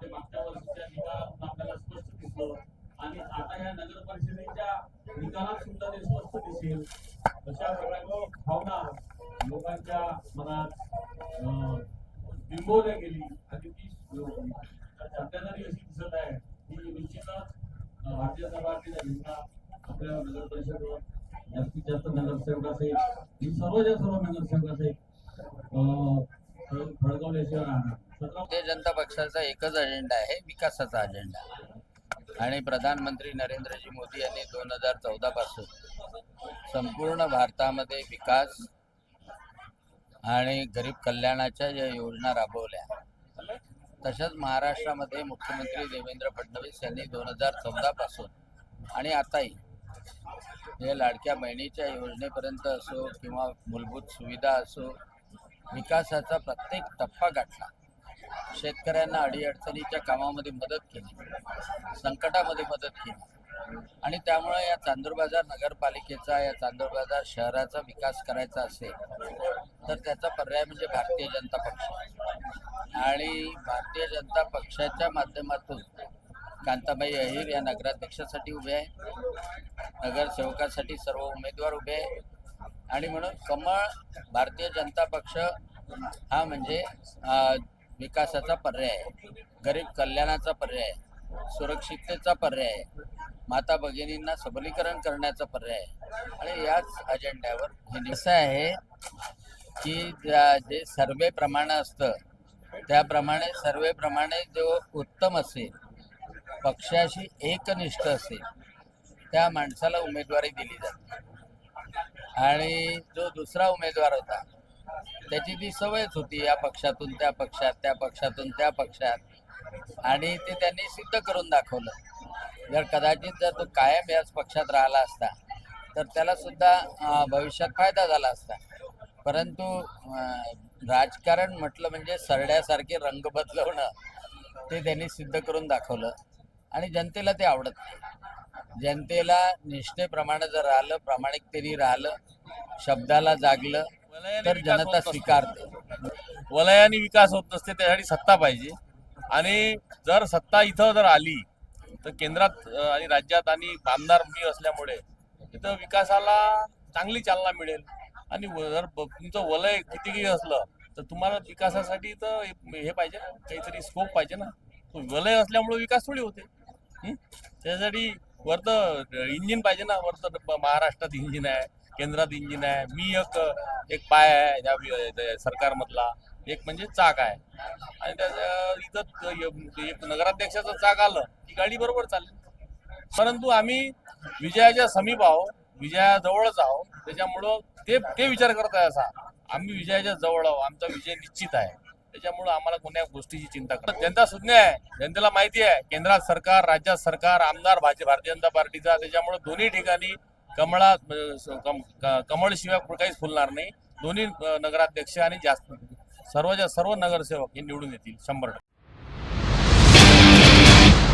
हे मागच्या वर्षीच्या निकालातून आपल्याला स्पष्ट दिसतं आणि आता या नगर परिषदेच्या निकालात सुद्धा ते स्पष्ट दिसेल. अशा प्रकारची भावना लोकांच्या मनात बिंबवल्या गेली. आणि ती सध्यातरी अशी दिसत आहे. की निश्चितच भारतीय जनता पार्टीचा झेंडा आपल्या नगर परिषदेवर जास्तीत जास्त नगरसेवक असेल ही सर्व ज्या सर्व नगरसेवक असेल फडकवल्याशिवाय राहणार. भारतीय जनता पक्षाचा एकच अजेंडा आहे विकासाचा अजेंडा आणि प्रधानमंत्री नरेंद्रजी मोदी यांनी दोन हजार चौदा पासून संपूर्ण भारतामध्ये विकास आणि गरीब कल्याणाच्या ज्या योजना राबवल्या तशाच महाराष्ट्रामध्ये मुख्यमंत्री देवेंद्र फडणवीस यांनी दोन हजार चौदा पासून आणि आताही हे लाडक्या बहिणीच्या योजनेपर्यंत असो किंवा मूलभूत सुविधा असो विकासाचा प्रत्येक टप्पा गाठला. शेतकऱ्यांना अडीअडचणीच्या कामामध्ये मदत केली. संकटामध्ये मदत केली. आणि त्यामुळे या चांदूर बाजार नगरपालिकेचा या चांदूर बाजार शहराचा विकास करायचा असेल तर त्याचा पर्याय म्हणजे भारतीय जनता पक्ष. आणि भारतीय जनता पक्षाच्या माध्यमातून कांताबाई अहिर या नगराध्यक्षासाठी उभे आहे. नगरसेवकासाठी सर्व उमेदवार उभे आहे. आणि म्हणून कमळ भारतीय जनता पक्ष हा म्हणजे विकासाचा पर्याय गरीब कल्याणाचा पर्याय सुरक्षिततेचा पर्याय माता भगिनींना सबलीकरण करण्याचा पर्याय आणि याच अजेंड्यावर हे असं आहे की ज्या- जे सर्वे प्रमाणे असतं त्याप्रमाणे सर्वेप्रमाणे जो उत्तम असेल पक्षाशी एकनिष्ठ असेल त्या माणसाला उमेदवारी दिली जाते. आणि जो दुसरा उमेदवार होता त्याची ती सवयच होती या पक्षातून त्या पक्षात त्या पक्षातून त्या पक्षात. आणि ते त्यांनी सिद्ध करून दाखवलं. जर कदाचित जर तो कायम याच पक्षात राहिला असता तर त्याला सुद्धा भविष्यात फायदा झाला असता. परंतु राजकारण म्हटलं म्हणजे सरड्यासारखे रंग बदलवणं ते त्यांनी सिद्ध करून दाखवलं. आणि जनतेला ते आवडत नाही. जनतेला निष्ठेप्रमाणे जर राहिलं प्रामाणिकतेने राहिलं शब्दाला जागलं तर जनता स्वीकारते. वलयाने विकास होत नसते त्यासाठी सत्ता पाहिजे. आणि जर सत्ता इथं जर आली तर केंद्रात आणि राज्यात आणि आमदार मी असल्यामुळे तिथं विकासाला चांगली चालना मिळेल. आणि जर तुमचं वलय कितीही असलं तर तुम्हाला विकासासाठी तर हे पाहिजे ना काहीतरी स्कोप पाहिजे ना. तो वलय असल्यामुळे विकास थोडी होते? त्यासाठी वरतं इंजिन पाहिजे ना वरतं महाराष्ट्रात इंजिन आहे. केंद्रात इंजिन आहे. मी एक एक पाय आहे या त्या सरकारमधला. एक म्हणजे चाक आहे. आणि त्याच्या इथं एक नगराध्यक्षाचं चाक आलं की गाडी बरोबर चालली. परंतु आम्ही विजयाच्या समीप आहो विजयाजवळच आहो. त्याच्यामुळं ते ते विचार करत आहे असा. आम्ही विजयाच्या जवळ आहो. आमचा विजय निश्चित आहे. त्याच्यामुळं आम्हाला कोण्या गोष्टीची चिंता करत जनता सुज्ञ आहे. जनतेला माहिती आहे. केंद्रात सरकार राज्यात सरकार आमदार भाजप भारतीय जनता पार्टीचा. त्याच्यामुळे दोन्ही ठिकाणी कमळा कम कमळशिवाय काहीच फुलणार नाही. दोन्ही नगराध्यक्ष आणि जास्त. सर्वच्या सर्व नगरसेवक हे निवडून येतील शंभर टक्के.